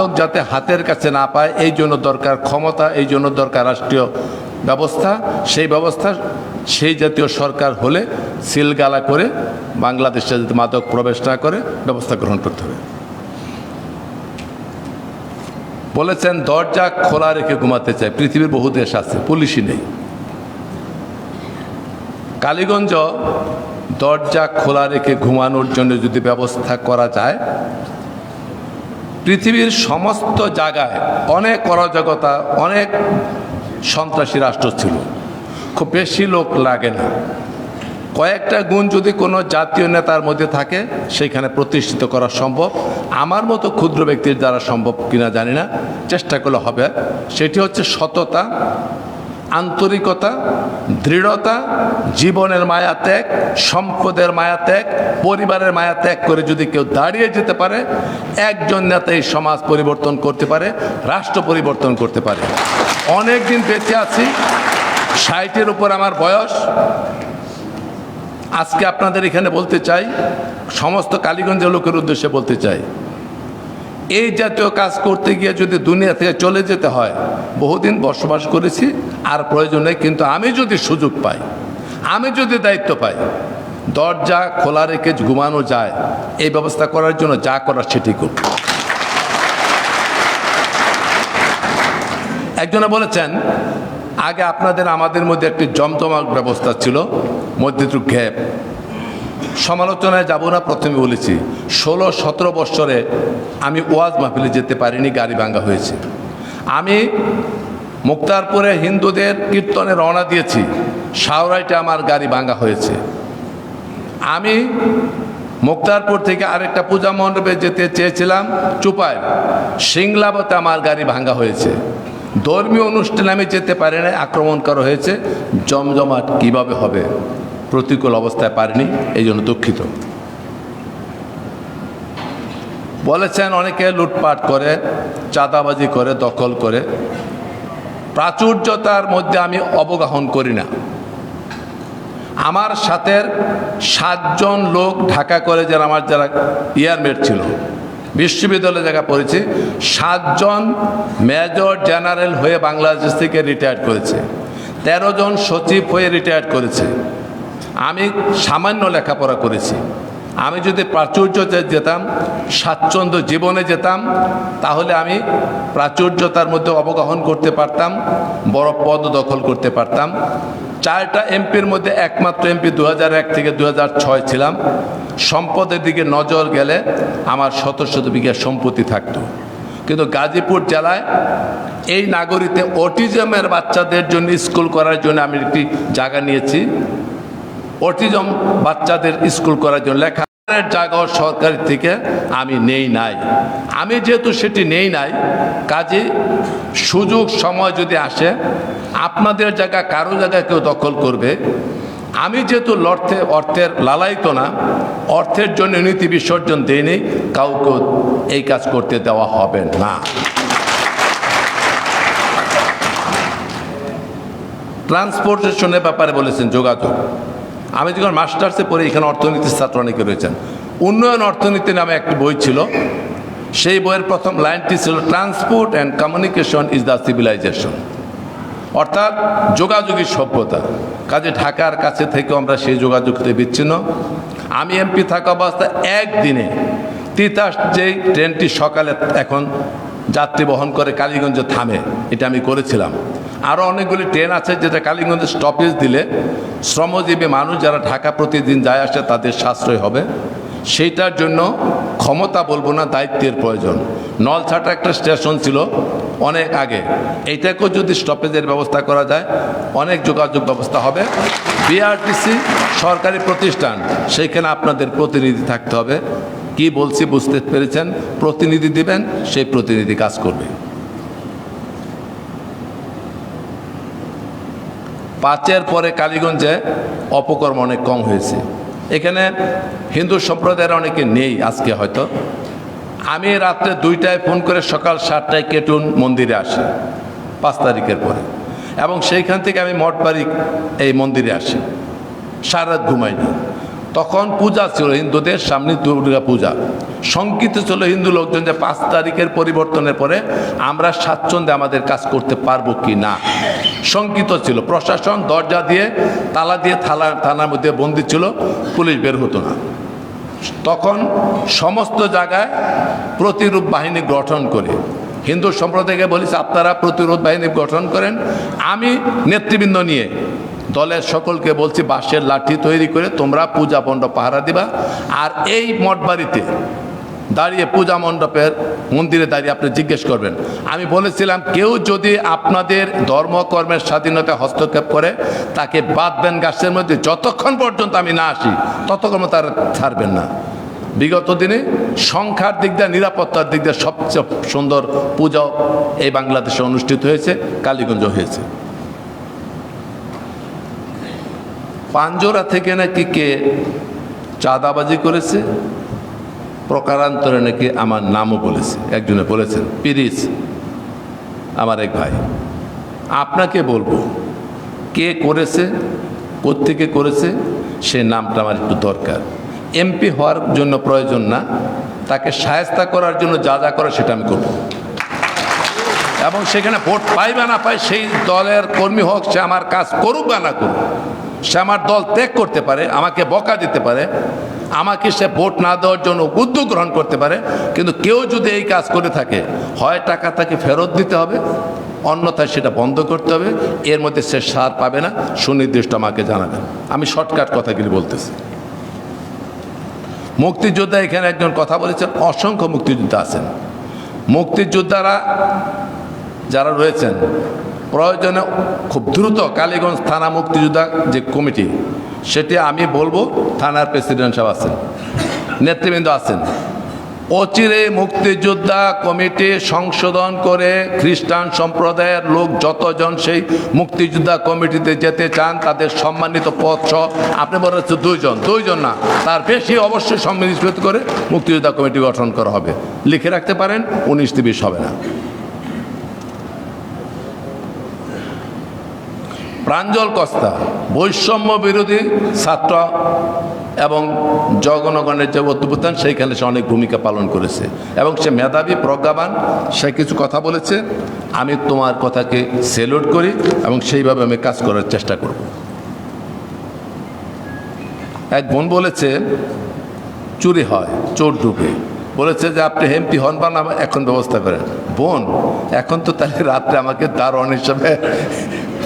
মাদক যাতে হাতের কাছে না পায়, এই জন্য দরকার ক্ষমতা, এই জন্য দরকার রাষ্ট্রীয় ব্যবস্থা। সেই ব্যবস্থা, সেই জাতীয় সরকার হলে সিলগালা করে বাংলাদেশে যাতে মাদক প্রবেশ না করে, ব্যবস্থা গ্রহণ করতে হবে। বলেছেন, দরজা খোলা রেখে ঘুমাতে চায় পৃথিবীর বহু দেশ আছে, পুলিশই নেই। কালীগঞ্জ দরজা খোলা রেখে ঘুমানোর জন্য যদি ব্যবস্থা করা যায় পৃথিবীর সমস্ত জায়গায় অনেক অরাজকতা অনেক সন্ত্রাসী রাষ্ট্র ছিল। খুব বেশি লোক লাগে না। কয়েকটা গুণ যদি কোনো জাতীয় নেতার মধ্যে থাকে, সেইখানে প্রতিষ্ঠিত করা সম্ভব। আমার মতো ক্ষুদ্র ব্যক্তির দ্বারা সম্ভব কিনা জানি না। চেষ্টা করলে হবে। সেটি হচ্ছে সততা। আন্তরিকতা, দৃঢ়তা, জীবনের মায়া ত্যাগ, সম্পদের মায়া ত্যাগ, পরিবারের মায়া ত্যাগ করে যদি কেউ দাঁড়িয়ে যেতে পারে, একজন নেতা এই সমাজ পরিবর্তন করতে পারে, রাষ্ট্র পরিবর্তন করতে পারে। অনেক দিন বেঁচে আছি, ষাটের উপর আমার বয়স। আজকে আপনাদের এখানে বলতে চাই, সমস্ত কালীগঞ্জের লোকের উদ্দেশ্যে বলতে চাই এই জাতীয় কাজ করতে গিয়ে যদি দুনিয়া থেকে চলে যেতে হয়, বহুদিন বসবাস করেছি, আর প্রয়োজন নেই কিন্তু আমি যদি সুযোগ পাই, আমি যদি দায়িত্ব পাই, দরজা খোলা রেখে ঘুমানো যায়, এই ব্যবস্থা করার জন্য যা করার সেটি করব। একজনে বলেছেন, আগে আপনাদের আমাদের মধ্যে একটি জমজমাট ব্যবস্থা ছিল মধ্যে গ্যাপ সমালোচনায় যাব না প্রথমে বলেছি। ষোলো সতেরো বৎসরে আমি ওয়াজ মাহফিলে যেতে পারিনি, গাড়ি ভাঙ্গা হয়েছে। আমি মুক্তারপুরে হিন্দুদের কীর্তনে রওনা দিয়েছি সাউরাইটে আমার গাড়ি ভাঙ্গা হয়েছে। আমি মুক্তারপুর থেকে আরেকটা পূজা মণ্ডপে যেতে চেয়েছিলাম চুপায় সিংলাবতে আমার গাড়ি ভাঙ্গা হয়েছে। ধর্মীয় অনুষ্ঠানে আমি যেতে পারি না আক্রমণ করা হয়েছে। জমজমাট কীভাবে হবে? প্রতিকূল অবস্থায় পারিনি, এই জন্য দুঃখিত। বলেছেন অনেকে লুটপাট করে, চাঁদাবাজি করে, দখল করে। প্রাচুর্যতার মধ্যে আমি অবগাহন করি না। আমার সাথে সাতজন লোক ঢাকা কলেজের আমার যারা ইয়ারমেট ছিল বিশ্ববিদ্যালয়ে জায়গা পড়েছে, সাতজন মেজর জেনারেল হয়ে বাংলাদেশ থেকে রিটায়ার করেছে। তেরো জন সচিব হয়ে রিটায়ার করেছে। আমি সামান্য লেখাপড়া করেছি। আমি যদি প্রাচুর্যতে যেতাম, স্বাচ্ছন্দ্য জীবনে যেতাম, তাহলে আমি প্রাচুর্যতার মধ্যে অবগাহন করতে পারতাম, বড় পদ দখল করতে পারতাম। চারটা এমপির মধ্যে একমাত্র এমপি দু থেকে দু হাজার ছয় ছিলাম। সম্পদের দিকে নজর গেলে আমার শত শত বিঘা সম্পত্তি থাকতো। কিন্তু গাজীপুর জেলায় এই নাগরিকতে অটিজমের বাচ্চাদের জন্য স্কুল করার জন্য আমি একটি জায়গা নিয়েছি। অটিজম বাচ্চাদের স্কুল করার জন্য লেখা। জায়গাও সরকারি থেকে আমি নেই নাই। আমি যেহেতু সেটি নেই নাই, কাজে সুযোগ, সময় যদি আসে, আপনাদের জায়গা, কারও জায়গায় কেউ দখল করবে। আমি যেহেতু লর্থে, অর্থের লালায়িত না, অর্থের জন্য নীতি বিসর্জন দেয়নি কাউকে এই কাজ করতে দেওয়া হবে না। ট্রান্সপোর্টেশনের ব্যাপারে বলেছেন যোগাযোগ। আমি যখন মাস্টার্সে পড়ে এখানে অর্থনীতির ছাত্র অনেকে রয়েছেন। উন্নয়ন অর্থনীতি নামে একটি বই ছিল। সেই বইয়ের প্রথম লাইনটি ছিল transport and communication is the civilisation অর্থাৎ যোগাযোগী সভ্যতা। কাজে ঢাকার কাছে থেকে আমরা সেই যোগাযোগ থেকে বিচ্ছিন্ন। আমি এমপি থাকা অবস্থায় একদিনে তিতাস যেই ট্রেনটি সকালে এখন যাত্রী বহন করে কালীগঞ্জে থামে, এটা আমি করেছিলাম। আরও অনেকগুলি ট্রেন আছে, যেটা কালীগঞ্জে স্টপেজ দিলে শ্রমজীবী মানুষ যারা ঢাকা প্রতিদিন যায় আসে, তাদের সাশ্রয় হবে। সেইটার জন্য ক্ষমতা বলব না, দায়িত্বের প্রয়োজন। নলছাটা একটা স্টেশন ছিল অনেক আগে। এইটাকেও যদি স্টপেজের ব্যবস্থা করা যায়, অনেক যোগাযোগ ব্যবস্থা হবে। বিআরটিসি সরকারি প্রতিষ্ঠান সেইখানে আপনাদের প্রতিনিধি থাকতে হবে। কি বলছি বুঝতে পেরেছেন? প্রতিনিধি দিবেন, সেই প্রতিনিধি কাজ করবে। পাঁচের পরে কালীগঞ্জে অপকর্ম অনেক কম হয়েছে। এখানে হিন্দু সম্প্রদায়ের অনেকে নেই আজকে হয়তো। আমি রাত্রে দুইটায় ফোন করে সকাল সাতটায় কেটুন মন্দিরে আসি, পাঁচ তারিখের পরে। এবং সেইখান থেকে আমি মঠবাড়ি এই মন্দিরে আসি। সারা রাত ঘুমাইনি তখন পূজা ছিল, হিন্দুদের সামনে দুর্গা পূজা। শঙ্কিত ছিল হিন্দু লোকজন যে পাঁচ তারিখের পরিবর্তনের পরে আমরা স্বাচ্ছন্দ্যে আমাদের কাজ করতে পারব কি না। শঙ্কিত ছিল। প্রশাসন দরজা দিয়ে, তালা দিয়ে, থালা, থানার মধ্যে বন্দি ছিল, পুলিশ বের হতো না। তখন সমস্ত জায়গায় প্রতিরূপ বাহিনী গঠন করে, হিন্দু সম্প্রদায়কে বলিস, আপনারা প্রতিরোধ বাহিনী গঠন করেন, আমি নেতৃবৃন্দ নিয়ে দলের সকলকে বলছি, বাঁশের লাঠি তৈরি করে তোমরা পূজা মণ্ডপ পাহারা দিবা। আর এই মঠ বাড়িতে দাঁড়িয়ে পূজা মণ্ডপের মন্দিরে দাঁড়িয়ে আপনি জিজ্ঞেস করবেন। আমি বলেছিলাম, কেউ যদি আপনাদের ধর্মকর্মের স্বাধীনতা হস্তক্ষেপ করে, তাকে বাঁধবেন গাছের মধ্যে, যতক্ষণ পর্যন্ত আমি না আসি, ততক্ষণ তার ছাড়বেন না। বিগত দিনে সংখ্যার দিক দিয়ে, নিরাপত্তার দিক দিয়ে সবচেয়ে সুন্দর পূজা এই বাংলাদেশে অনুষ্ঠিত হয়েছে কালীগঞ্জ হয়েছে। পাঞ্জোরা থেকে নাকি কে চাঁদাবাজি করেছে? প্রকারান্তরে নাকি আমার নামও বলেছে। একজনে বলেছেন পিরিস আমার এক ভাই, আপনাকে বলব, কে করেছে, কোত্থেকে করেছে, সে নামটা আমার একটু দরকার। এমপি হওয়ার জন্য প্রয়োজন না, তাকে সায়স্তা করার জন্য যা যা করে সেটা আমি করব। এবং সেখানে ভোট পাই বা না পাই, সেই দলের কর্মী হোক, সে আমার কাজ করুক বা না করুক সে আমার দল ত্যাগ করতে পারে, আমাকে বকা দিতে পারে, আমাকে সে ভোট না দেওয়ার জন্য উদ্যোগ গ্রহণ করতে পারে, কিন্তু কেউ যদি এই কাজ করে থাকে, হয় টাকা তাকে ফেরত দিতে হবে, অন্যথায় সেটা বন্ধ করতে হবে, এর মধ্যে সে সার পাবে না, সুনির্দিষ্ট আমাকে জানাবেন আমি শর্টকাট কথাগুলি বলতেছি। মুক্তিযোদ্ধা এখানে একজন কথা বলেছেন, অসংখ্য মুক্তিযোদ্ধা আছেন। মুক্তিযোদ্ধারা যারা রয়েছেন প্রয়োজনে খুব দ্রুত কালীগঞ্জ থানা মুক্তিযোদ্ধা যে কমিটি, সেটি আমি বলব, থানার প্রেসিডেন্ট সাহেব আছেন, নেতৃবৃন্দ আছেন। অচিরে মুক্তিযোদ্ধা কমিটি সংশোধন করে খ্রিস্টান সম্প্রদায়ের লোক যতজন সেই মুক্তিযোদ্ধা কমিটিতে যেতে চান, তাদের সম্মানিত পদ সহ আপনি হচ্ছে দুইজন দুইজন না, তার বেশি অবশ্যই সম্মিলিত করে মুক্তিযোদ্ধা কমিটি গঠন করা হবে। লিখে রাখতে পারেন, উনিশ তিরিশ হবে না। প্রাঞ্জল কস্তা, বৈষম্য বিরোধী ছাত্র এবং জগনগণের যে অধ্যুত্থান সেইখানে সে অনেক ভূমিকা পালন করেছে। এবং সে মেধাবী, প্রজ্ঞাবান, সে কিছু কথা বলেছে। আমি তোমার কথাকে সেলুট করি এবং সেইভাবে আমি কাজ করার চেষ্টা করব। এক বোন বলেছে, চুরি হয়, চোর ঢুকে। বলেছে যে, আপনি হেমপি হন বা না, এখন ব্যবস্থা করেন। বোন, এখন তো তাহলে রাত্রে আমাকে দারোয়ান হিসাবে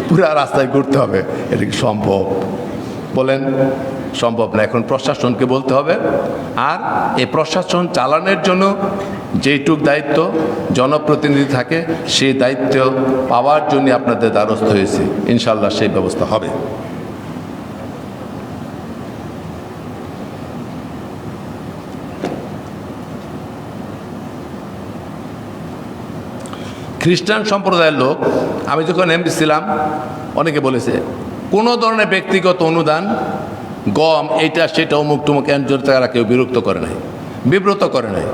পুরা রাস্তায় ঘুরতে হবে। এটা কি সম্ভব? বলেন, সম্ভব না। এখন প্রশাসনকে বলতে হবে। আর এই প্রশাসন চালানোর জন্য যেইটুক দায়িত্ব জনপ্রতিনিধি থাকে, সেই দায়িত্ব পাওয়ার জন্য আপনাদের দ্বারস্থ হয়েছে। ইনশাল্লাহ সেই ব্যবস্থা হবে। খ্রিস্টান সম্প্রদায়ের লোক, আমি যখন এমপি ছিলাম, অনেকে বলেছে, কোনো ধরনের ব্যক্তিগত অনুদান, গম, এটা, সেটা, অমুক টুমুক এনজোর তারা কেউ বিরক্ত করে নাই, বিব্রত করে নাই।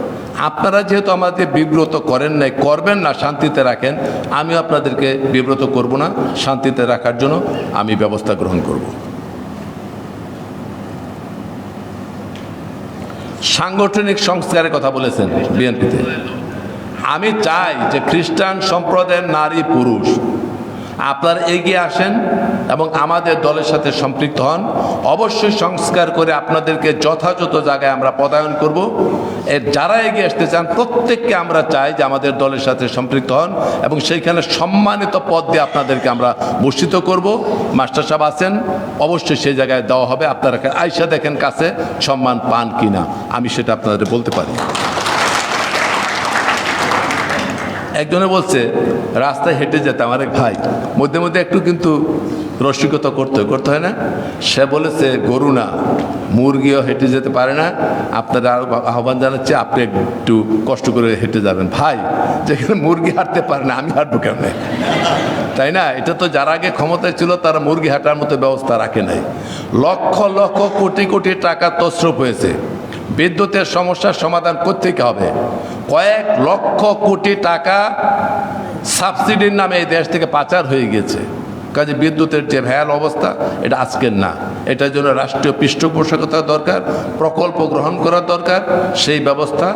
আপনারা যেহেতু আমাদের বিব্রত করেন নাই, করবেন না, শান্তিতে রাখেন আমি আপনাদেরকে বিব্রত করব না, শান্তিতে রাখার জন্য আমি ব্যবস্থা গ্রহণ করব। সাংগঠনিক সংস্কারের কথা বলেছেন বিএনপিতে আমি চাই যে খ্রিস্টান সম্প্রদায়ের নারী, পুরুষ আপনারা এগিয়ে আসেন এবং আমাদের দলের সাথে সম্পৃক্ত হন। অবশ্যই সংস্কার করে আপনাদেরকে যথাযথ জায়গায় আমরা পদায়ন করব। এর যারা এগিয়ে আসতে চান, প্রত্যেককে আমরা চাই যে আমাদের দলের সাথে সম্পৃক্ত হন এবং সেইখানে সম্মানিত পদ দিয়ে আপনাদেরকে আমরা ভূষিত করব। মাস্টার সাহেব আছেন, অবশ্যই সেই জায়গায় দেওয়া হবে। আপনারা আইসা দেখেন কাছে সম্মান পান কিনা। আমি সেটা আপনাদের বলতে পারি। একজনে বলছে, রাস্তায় হেঁটে যেতে আমার এক ভাই। মধ্যে মধ্যে একটু কিন্তু রসিকতা করতে করতে হয় না। সে বলেছে, গরু না, মুরগিও হেঁটে যেতে পারে না। আপনারা আরও আহ্বান জানাচ্ছে, আপনি একটু কষ্ট করে হেঁটে যাবেন। ভাই, যেখানে মুরগি হাঁটতে পারে না, আমি হাঁটবো কেন তাই না? এটা তো যারা আগে ক্ষমতায় ছিল, তারা মুরগি হাঁটার মতো ব্যবস্থা রাখে নাই। লক্ষ লক্ষ কোটি কোটি টাকা তসরূপ হয়েছে। বিদ্যুতের সমস্যার সমাধান কোথেকে হবে? কয়েক লক্ষ কোটি টাকা সাবসিডির নামে এই দেশ থেকে পাচার হয়ে গেছে। কাজে বিদ্যুতের যে ভ্যাল অবস্থা, এটা আজকের না। এটার জন্য রাষ্ট্রীয় পৃষ্ঠপোষকতা দরকার, প্রকল্প গ্রহণ করা দরকার, সেই ব্যবস্থা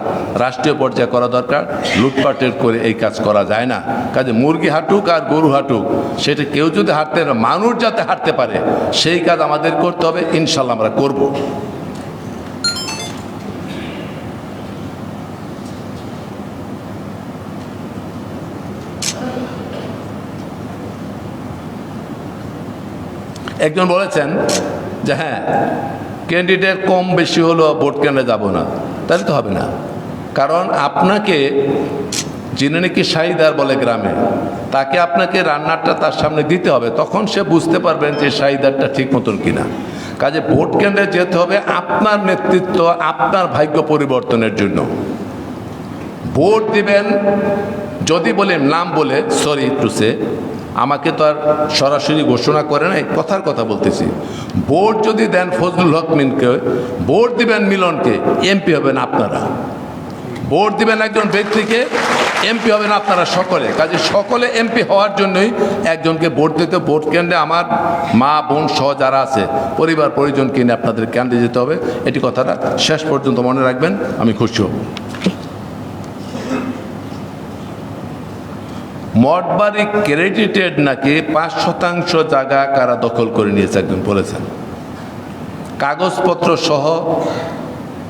রাষ্ট্রীয় পর্যায়ে করা দরকার। লুটপাটের করে এই কাজ করা যায় না। কাজে মুরগি হাঁটুক আর গরু হাঁটুক, সেটা কেউ যদি হাঁটতে মানুষ যাতে হাঁটতে পারে, সেই কাজ আমাদের করতে হবে, ইনশাল্লাহ আমরা করব। একজন বলেছেন যে হ্যাঁ ক্যান্ডিডেট কম বেশি হলো ভোট কেন্দ্রে যাব না, তাহলে তো হবে না। কারণ আপনাকে, যিনি নাকি শাহিদার বলে গ্রামে, তাকে আপনাকে রান্নাটা তার সামনে দিতে হবে, তখন সে বুঝতে পারবেন যে শাহিদারটা ঠিক মতন কিনা। কাজে ভোট কেন্দ্রে যেতে হবে আপনার নেতৃত্ব, আপনার ভাগ্য পরিবর্তনের জন্য। ভোট দিবেন, যদি বলেন নাম বলে সরি টু সে আমাকে তো আর সরাসরি ঘোষণা করে নাই, কথার কথা বলতেছি। ভোট যদি দেন ফজলুল হক মিনকে, ভোট দিবেন মিলনকে, এমপি হবেন আপনারা। ভোট দিবেন একজন ব্যক্তিকে, এমপি হবেন আপনারা সকলে। কাজে সকলে এমপি হওয়ার জন্যই একজনকে ভোট দিতে, ভোট কেন্দ্রে আমার মা, বোন সহ যারা আছে, পরিবার, পরিজনকে নিয়ে আপনাদের কেন্দ্রে যেতে হবে। এটি কথাটা শেষ পর্যন্ত মনে রাখবেন। আমি খুশি হব। মঠবাড়ি ক্রেডিটেড নাকি পাঁচ শতাংশ জায়গা কারা দখল করে নিয়েছে একজন বলেছেন। কাগজপত্র সহ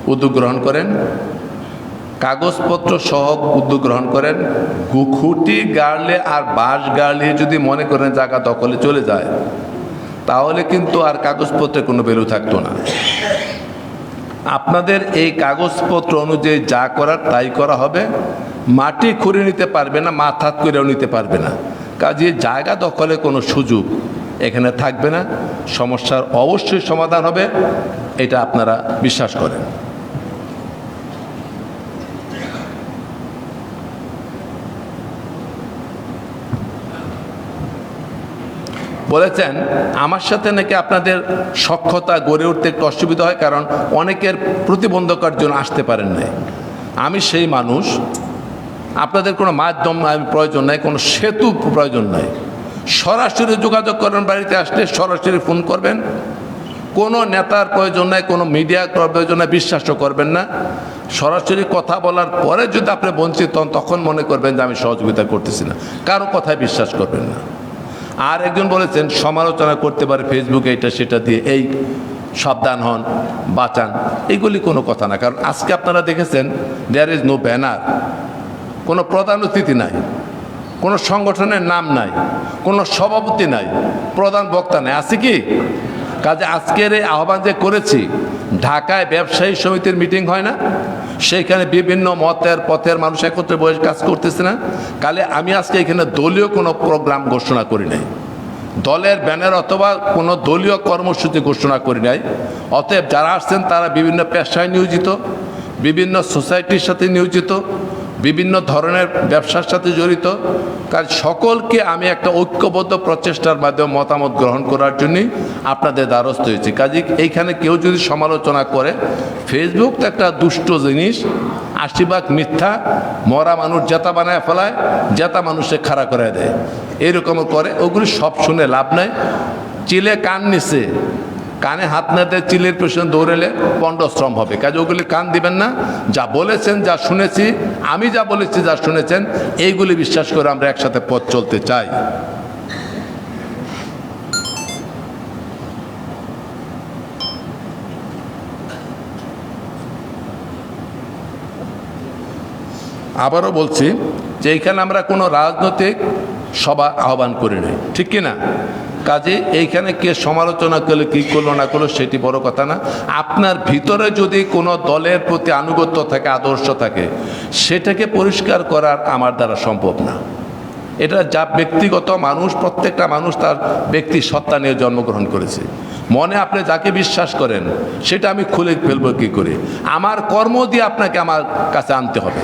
উদ্যোগ গ্রহণ করেন, কাগজপত্র সহ উদ্যোগ গ্রহণ করেন গু- খুঁটি গাড়লে আর বাঁশ গাড়লে যদি মনে করেন জায়গা দখলে চলে যায়, তাহলে কিন্তু আর কাগজপত্রে কোনো ভ্যালু থাকতো না। আপনাদের এই কাগজপত্র অনুযায়ী যা করার তাই করা হবে। মাটি খুঁড়ে নিতে পারবে না মাথাত করেও নিতে পারবে না। কাজে জায়গা দখলে কোনো সুযোগ এখানে থাকবে না। সমস্যার অবশ্যই সমাধান হবে, এটা আপনারা বিশ্বাস করেন। বলেছেন, আমার সাথে নাকি আপনাদের সক্ষতা গড়ে উঠতে একটু অসুবিধা হয়, কারণ অনেকের প্রতিবন্ধকার জন্য আসতে পারেন নাই। আমি সেই মানুষ আপনাদের কোনো মাধ্যম প্রয়োজন নাই, কোনো সেতু প্রয়োজন নাই। সরাসরি যোগাযোগ করবেন বাড়িতে আসলে সরাসরি ফোন করবেন। কোনো নেতার প্রয়োজন নাই, কোনো মিডিয়ার প্রয়োজন নাই, বিশ্বাসও করবেন না। সরাসরি কথা বলার পরে যদি আপনি বঞ্চিত হন, তখন মনে করবেন যে আমি সহযোগিতা করতেছি না। কারও কথায় বিশ্বাস করবেন না। আর একজন বলেছেন, সমালোচনা করতে পারে ফেসবুকে এটা সেটা দিয়ে, এই সাবধান হন, বাঁচান। এগুলি কোনো কথা না। কারণ আজকে আপনারা দেখেছেন দেয়ার ইজ নো ব্যানার কোনো প্রধান অতিথি নাই, কোনো সংগঠনের নাম নাই, কোনো সভাপতি নাই, প্রধান বক্তা নাই। আছে কি? কাজে আজকের এই আহ্বান যে করেছি, ঢাকায় ব্যবসায়ী সমিতির মিটিং হয় না? সেইখানে বিভিন্ন মতের পথের মানুষ একত্রে বসে কাজ করতেছে না। কালে আমি আজকে এখানে দলীয় কোনো প্রোগ্রাম ঘোষণা করি নাই। দলের ব্যানার অথবা কোনো দলীয় কর্মসূচি ঘোষণা করি নাই। অতএব যারা আসছেন তারা বিভিন্ন পেশায় নিয়োজিত, বিভিন্ন সোসাইটির সাথে নিয়োজিত বিভিন্ন ধরনের ব্যবসার সাথে জড়িত। কাজ সকলকে আমি একটা ঐক্যবদ্ধ প্রচেষ্টার মাধ্যমে মতামত গ্রহণ করার জন্যই আপনাদের দ্বারস্থ হয়েছি। কাজে এইখানে কেউ যদি সমালোচনা করে ফেসবুক তো একটা দুষ্ট জিনিস, আশীর্বাদ মিথ্যা, মরা মানুষ জেতা বানায় ফেলায়, জেতা মানুষে খাড়া করে দেয়। এরকমও করে, ওগুলি সব শুনে লাভ নাই। চিলে কান নিছে কানে হাত না দিয়ে চিলের পেছনে দৌড়েলে পণ্ডশ্রম হবে। কাজে ওগুলি কান দিবেন না। যা বলেছেন, যা শুনেছি, আমি যা বলেছি, যা শুনেছেন, এইগুলি বিশ্বাস করে আমরা একসাথে পথ চলতে চাই। আবারও বলছি যে এইখানে আমরা কোনো রাজনৈতিক সভা আহ্বান করি নাই। ঠিক কি না? কাজে এইখানে কে সমালোচনা করলে, কী করল, না করল, সেটি বড় কথা না। আপনার ভিতরে যদি কোনো দলের প্রতি আনুগত্য থাকে, আদর্শ থাকে, সেটাকে পরিষ্কার করার আমার দ্বারা সম্ভব না। এটা যা ব্যক্তিগত মানুষ, প্রত্যেকটা মানুষ তার ব্যক্তি সত্তা নিয়ে জন্মগ্রহণ করেছে। মনে আপনি যাকে বিশ্বাস করেন, সেটা আমি খুলে ফেলব কী করে? আমার কর্ম দিয়ে আপনাকে আমার কাছে আনতে হবে।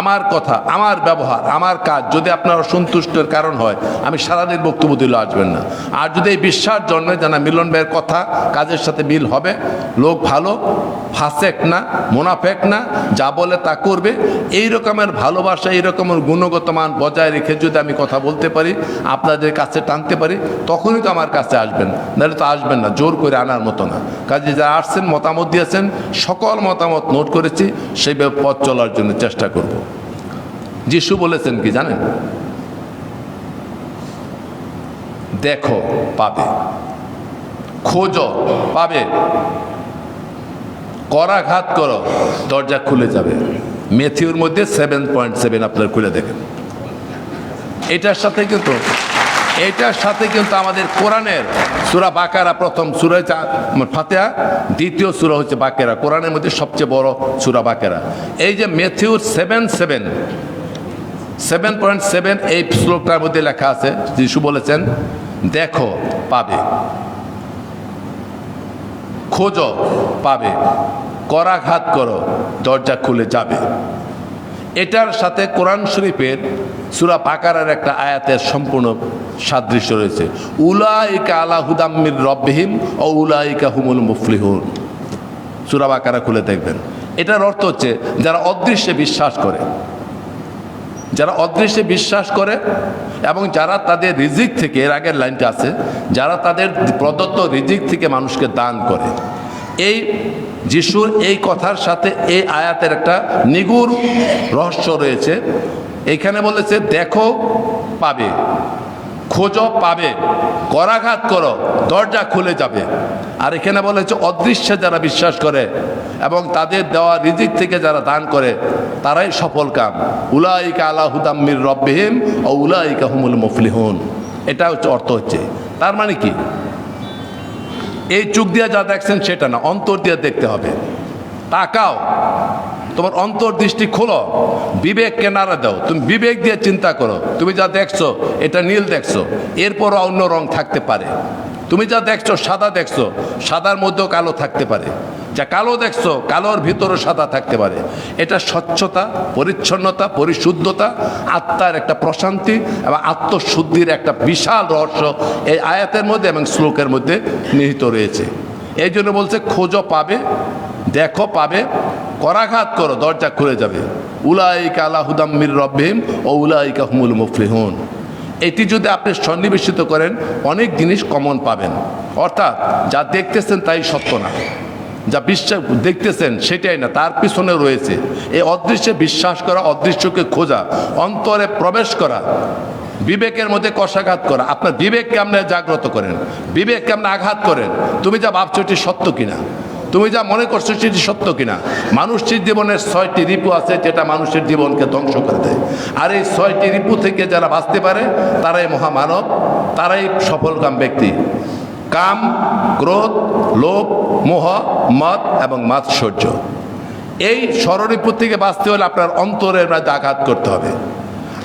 আমার কথা, আমার ব্যবহার, আমার কাজ যদি আপনার অসন্তুষ্টের কারণ হয়, আমি সারাদিন বক্তব্য দিলে আসবেন না। আর যদি এই বিশ্বাস জন্মে জানা মিলন ভাইয়ের কথা কাজের সাথে মিল হবে, লোক ভালো, ফাসেক না, মোনাফেক না, যা বলে তা করবে। এই রকমের ভালোবাসা, এই রকমের গুণগত মান বজায় রেখে যদি আমি কথা বলতে পারি, আপনাদের কাছে টানতে পারি, তখনই তো আমার কাছে আসবেন, নাহলে তো আসবেন না। জোর করে আনার মতো না। কাজে যারা আসছেন, মতামত দিয়েছেন, সকল মতামত নোট করেছি সেইভাবে পথ চলার জন্য চেষ্টা করব। যিশু বলেছেন কি জানেন? দেখো, পাবে। খোঁজ, পাবে। করাঘাত করো, দরজা খুলে যাবে। মেথিউর মধ্যে সেভেন পয়েন্ট সেভেন আপনার খুলে দেখেন। এটার সাথে কিন্তু এটার সাথে কিন্তু আমাদের কোরআনের সুরা বাকারা প্রথম সুরা ফাতেহা, দ্বিতীয় সুরা হচ্ছে বাকেরা। কোরআনের মধ্যে সবচেয়ে বড় সুরা বাকেরা। এই যে মেথিউর seven seven seven point seven এই শ্লোকটার মধ্যে লেখা আছে, যিশু বলেছেন, দেখো, পাবে। খোঁজো, পাবে। করাঘাত করো, দরজা খুলে যাবে। এটার সাথে কোরআন শরীফের সুরা পাকারার একটা আয়াতের সম্পূর্ণ সাদৃশ্য রয়েছে। উলাইকা আলা হুদাম্মির রব্বিহিম ও উলাইকা হুমুল মুফলিহুন। সুরা বাকারা খুলে দেখবেন। এটার অর্থ হচ্ছে যারা অদৃশ্যে বিশ্বাস করে, যারা অদৃশ্যে বিশ্বাস করে এবং যারা তাদের রিজিক থেকে, এর আগের লাইনটা আছে, যারা তাদের প্রদত্ত রিজিক থেকে মানুষকে দান করে এই যিশুর এই কথার সাথে এই আয়াতের একটা নিগুর রহস্য রয়েছে। এখানে বলেছে, দেখো পাবে, খোঁজো পাবে করাঘাত করো, দরজা খুলে যাবে। আর এখানে বলেছে, অদৃশ্যে যারা বিশ্বাস করে এবং তাদের দেওয়া রিজিক থেকে যারা দান করে, তারাই সফল কাম। উলাইকা আলা হুদাম্মির রব্বিহিম, ও উলাইকা হুমুল মুফলিহুন। এটা হচ্ছে অর্থ হচ্ছে। তার মানে কি? এই চোখ দিয়ে যা দেখছেন সেটা না, অন্তর দিয়ে দেখতে হবে। তাকাও, তোমার অন্তর্দৃষ্টি খোলো বিবেককে নাড়া দাও, তুমি বিবেক দিয়ে চিন্তা করো, তুমি যা দেখছ, এটা নীল দেখছ, এরপরও অন্য রং থাকতে পারে। তুমি যা দেখছ, সাদা দেখছ, সাদার মধ্যেও কালো থাকতে পারে। যা কালো দেখছ, কালোর ভিতরও সাদা থাকতে পারে। এটা স্বচ্ছতা, পরিচ্ছন্নতা, পরিশুদ্ধতা, আত্মার একটা প্রশান্তি এবং আত্মশুদ্ধির একটা বিশাল রহস্য এই আয়াতের মধ্যে এবং শ্লোকের মধ্যে নিহিত রয়েছে। এই জন্য বলছে, খোঁজো পাবে, দেখো পাবে, করাঘাত করো, দরজা খুলে যাবে। উলাইকা আলা হুদাম্মির রব্বিহিম ও উলাইকা হুমুল মুফলিহুন। এটি যদি আপনি সন্নিবেশিত করেন, অনেক জিনিস কমন পাবেন। অর্থাৎ, যা দেখতেছেন তাই সত্য না। যা বিশ্বাস, দেখতেছেন সেটাই না, তার পিছনে রয়েছে। এই অদৃশ্যে বিশ্বাস করা, অদৃশ্যকে খোঁজা, অন্তরে প্রবেশ করা, বিবেকের মধ্যে কষাঘাত করা। আপনার বিবেককে আপনি জাগ্রত করেন? বিবেককে আপনি আঘাত করেন? তুমি যা ভাবছ এটি সত্য কিনা? তুমি যা মনে করছ সেটি সত্য কিনা? মানুষটির জীবনের ছয়টি রিপু আছে যেটা মানুষের জীবনকে ধ্বংস করে দেয়। আর এই ছয়টি রিপু থেকে যারা বাঁচতে পারে, তারাই মহামানব, তারাই সফলকাম ব্যক্তি। কাম, ক্রোধ, লোভ, মোহ মত এবং মাৎসর্য। এই ষড়রিপু থেকে বাঁচতে হলে আপনার অন্তরের আঘাত করতে হবে।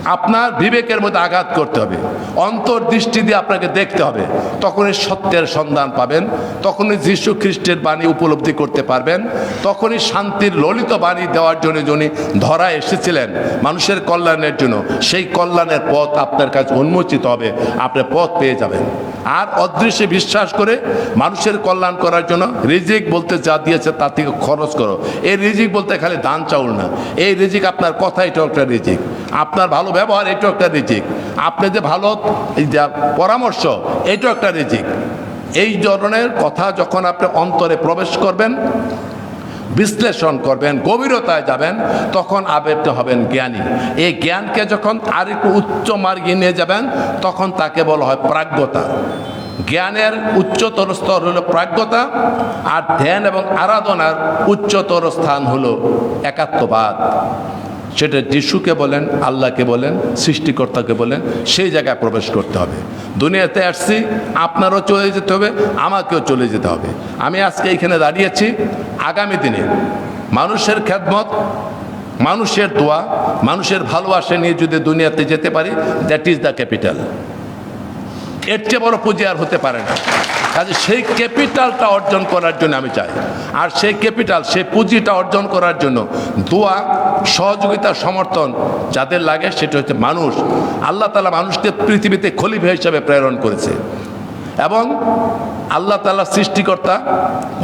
আপনার বিবেকের মধ্যে আঘাত করতে হবে। অন্তর্দৃষ্টি দিয়ে আপনাকে দেখতে হবে। তখনই সত্যের সন্ধান পাবেন। তখনই যীশু খ্রিস্টের বাণী উপলব্ধি করতে পারবেন। তখনই শান্তির ললিত বাণী দেওয়ার জন্য যিনি ধরা এসেছিলেন মানুষের কল্যাণের জন্য, সেই কল্যাণের পথ আপনার কাছে উন্মোচিত হবে। আপনি পথ পেয়ে যাবেন। আর অদৃশ্যে বিশ্বাস করে মানুষের কল্যাণ করার জন্য রিজিক বলতে যা দিয়েছে তার থেকে খরচ করো। এই রিজিক বলতে খালি ধান চাউল না। এই রিজিক আপনার কথা এটাও একটা রিজিক। আপনার ভালো ব্যবহার এটাও একটা রিজিক। আপনি যে ভালো পরামর্শ এটাও একটা রিজিক। এই ধরনের কথা যখন আপনি অন্তরে প্রবেশ করবেন, বিশ্লেষণ করবেন, গভীরতায় যাবেন, তখন আবেদতে হবেন জ্ঞানী। এই জ্ঞানকে যখন আরেকটু উচ্চ মার্গে নিয়ে যাবেন, তখন তাকে বলা হয় প্রাজ্ঞতা। জ্ঞানের উচ্চতর স্তর হলো প্রাজ্ঞতা, আর ধ্যান এবং আরাধনার উচ্চতর স্থান হলো একাত্মবাদ। সেটা যিশুকে বলেন, আল্লাহকে বলেন, সৃষ্টিকর্তাকে বলেন, সেই জায়গায় প্রবেশ করতে হবে। দুনিয়াতে আসছি, আপনারও চলে যেতে হবে, আমাকেও চলে যেতে হবে। আমি আজকে এইখানে দাঁড়িয়েছি, আগামী দিনে মানুষের খেদমত, মানুষের দোয়া, মানুষের ভালোবাসা নিয়ে যদি দুনিয়াতে যেতে পারি দ্যাট ইজ দ্য ক্যাপিটাল এর চেয়ে বড় পুঁজি আর হতে পারে না। কাজে সেই ক্যাপিটালটা অর্জন করার জন্য আমি চাই। আর সেই ক্যাপিটাল, সেই পুঁজিটা অর্জন করার জন্য দোয়া, সহযোগিতা, সমর্থন যাদের লাগে সেটা হচ্ছে মানুষ। আল্লাহ তালা মানুষকে পৃথিবীতে খলিফা হিসাবে প্রেরণ করেছে। এবং আল্লাহ তালা সৃষ্টিকর্তা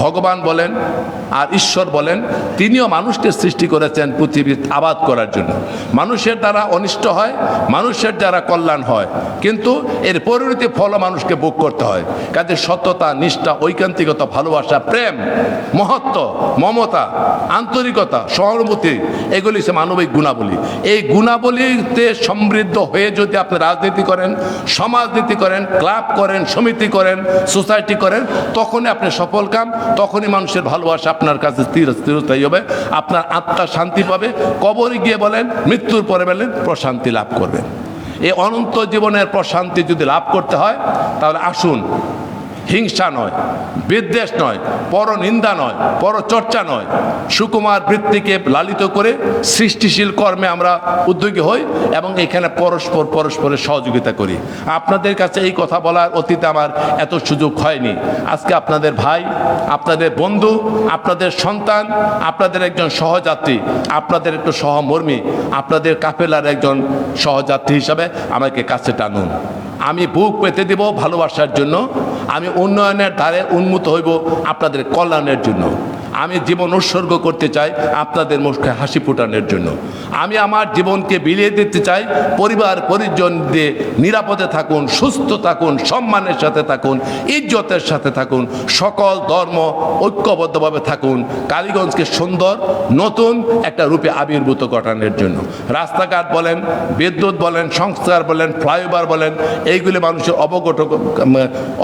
ভগবান বলেন আর ঈশ্বর বলেন, তিনিও মানুষকে সৃষ্টি করেছেন পৃথিবী আবাদ করার জন্য। মানুষের দ্বারা অনিষ্ট হয়, মানুষের দ্বারা কল্যাণ হয়, কিন্তু এর পরিণতি ফল মানুষকে ভোগ করতে হয়। কাজে সত্যতা নিষ্ঠা, ঐকান্তিকতা, ভালোবাসা, প্রেম, মহত্ব, মমতা, আন্তরিকতা, সহানুভূতি, এগুলি সে মানবিক গুণাবলী। এই গুণাবলীতে সমৃদ্ধ হয়ে যদি আপনি রাজনীতি করেন, সমাজনীতি করেন, ক্লাব করেন, সমিতি করেন সোসাইটি করেন, তখনই আপনি সফল কাম, তখনই মানুষের ভালোবাসা আপনার কাছে স্থির স্থিরতাই হবে, আপনার আত্মা শান্তি পাবে। কবরে গিয়ে বলেন, মৃত্যুর পরে বলেন, প্রশান্তি লাভ করবেন। এই অনন্ত জীবনের প্রশান্তি যদি লাভ করতে হয়, তাহলে আসুন হিংসা নয়, বিদ্বেষ নয়, পরনিন্দা নয়, পরচর্চা নয়। সুকুমার বৃত্তিকে লালিত করে সৃষ্টিশীল কর্মে আমরা উদ্যোগী হই এবং এখানে পরস্পর পরস্পরের সহযোগিতা করি। আপনাদের কাছে এই কথা বলার অতীতে আমার এত সুযোগ হয়নি। আজকে আপনাদের ভাই, আপনাদের বন্ধু, আপনাদের সন্তান, আপনাদের একজন সহযাত্রী, আপনাদের একটু সহমর্মী, আপনাদের কাফেলার একজন সহযাত্রী হিসাবে আমাকে কাছে টানুন। আমি বুক পেতে দেব ভালোবাসার জন্য আমি উন্নয়নের দ্বারে উন্মুক্ত হইব আপনাদের কল্যাণের জন্য। আমি জীবন উৎসর্গ করতে চাই আপনাদের মুখে হাসি ফোটানোর জন্য। আমি আমার জীবনকে বিলিয়ে দিতে চাই, পরিবার, পরিজন দিয়ে নিরাপদে থাকুন, সুস্থ থাকুন, সম্মানের সাথে থাকুন, ইজ্জতের সাথে থাকুন, সকল ধর্ম ঐক্যবদ্ধভাবে থাকুন। কালীগঞ্জকে সুন্দর, নতুন একটা রূপে আবির্ভূত ঘটানোর জন্য। রাস্তাঘাট বলেন, বিদ্যুৎ বলেন, সংস্কার বলেন, ফ্লাইওভার বলেন, এইগুলি মানুষের অবগত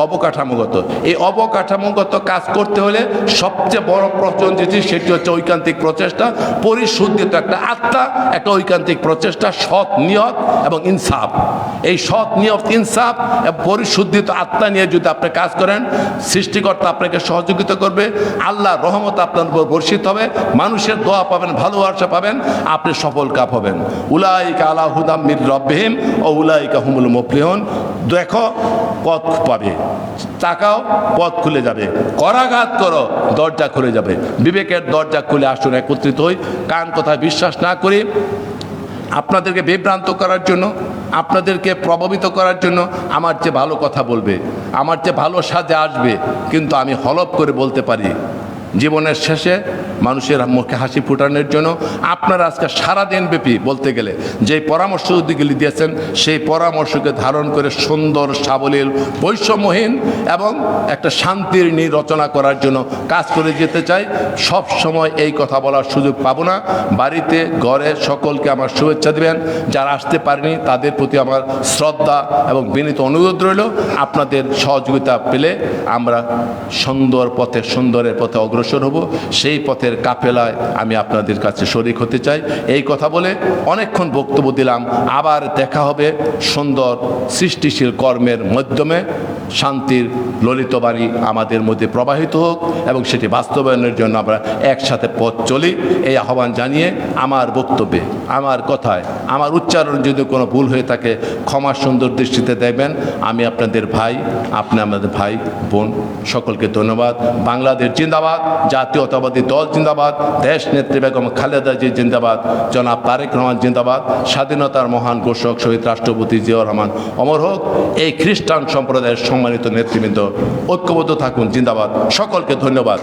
অবকাঠামোগত। এই অবকাঠামোগত কাজ করতে হলে সবচেয়ে বড় প্রচলন যেটি সেটি হচ্ছে ঐকান্তিক প্রচেষ্টা, পরিশুদ্ধিত একটা আত্মা, একটা ঐকান্তিক প্রচেষ্টা, সৎ নিয়ত এবং ইনসাফ। এই সৎ নিয়ত, ইনসাফ পরিশুদ্ধিত আত্মা নিয়ে যদি আপনি কাজ করেন, সৃষ্টিকর্তা আপনাকে সহযোগিতা করবে, আল্লাহ রহমত আপনার উপর বর্ষিত হবে, মানুষের দোয়া পাবেন, ভালোবাসা পাবেন, আপনি সফল কাপ হবেন। উলাইকা আলা হুদাম মির রব্বিহিম ও উলাইকা হুমুল মুফলিহুন। দেখো, পথ পাবে। তাকাও, পথ খুলে যাবে। করাঘাত করো, দরজা খুলে যাবে। বিবেকের দরজা খুলে আসুন, একত্রিত হই। কান কথায় বিশ্বাস না করি আপনাদেরকে বিভ্রান্ত করার জন্য, আপনাদেরকে প্রভাবিত করার জন্য আমার চেয়ে ভালো কথা বলবে। আমার চেয়ে ভালো সাজে আসবে। কিন্তু আমি হলপ করে বলতে পারি, জীবনের শেষে মানুষের মুখে হাসি ফোটানোর জন্য আপনারা আজকে সারাদিন ব্যাপী বলতে গেলে যে পরামর্শগুলি দিয়েছেন, সেই পরামর্শকে ধারণ করে সুন্দর, সাবলীল, বৈষম্যহীন এবং একটা শান্তির রচনা করার জন্য কাজ করে যেতে চাই। সব সময় এই কথা বলার সুযোগ পাবো না। বাড়িতে, ঘরে সকলকে আমার শুভেচ্ছা দেবেন। যারা আসতে পারেনি, তাদের প্রতি আমার শ্রদ্ধা এবং বিনীত অনুরোধ রইল। আপনাদের সহযোগিতা পেলে আমরা সুন্দর পথে, সুন্দরের পথে অগ্রসর হব। সেই পথের কাফেলায় আমি আপনাদের কাছে শরিক হতে চাই। এই কথা বলে অনেকক্ষণ বক্তব্য দিলাম। আবার দেখা হবে সুন্দর সৃষ্টিশীল কর্মের মাধ্যমে। শান্তির ললিতবাণী আমাদের মধ্যে প্রবাহিত হোক এবং সেটি বাস্তবায়নের জন্য আমরা একসাথে পথ চলি। এই আহ্বান জানিয়ে আমার বক্তব্যে, আমার কথায়, আমার উচ্চারণ যদি কোনো ভুল হয়ে থাকে, ক্ষমা সুন্দর দৃষ্টিতে দেখবেন। আমি আপনাদের ভাই, আপনি আমাদের ভাই, বোন, সকলকে ধন্যবাদ। বাংলাদেশ জিন্দাবাদ, জাতীয়তাবাদী দল জিন্দাবাদ। দেশ নেত্রী বেগম খালেদা জি জিন্দাবাদ। জনাব তারেক রহমান জিন্দাবাদ। স্বাধীনতার মহান ঘোষক শহীদ রাষ্ট্রপতি জিয়াউর রহমান অমর হোক। এই খ্রিস্টান সম্প্রদায়ের সম্মানিত নেতৃবৃন্দ, ঐক্যবদ্ধ থাকুন, জিন্দাবাদ। সকলকে ধন্যবাদ।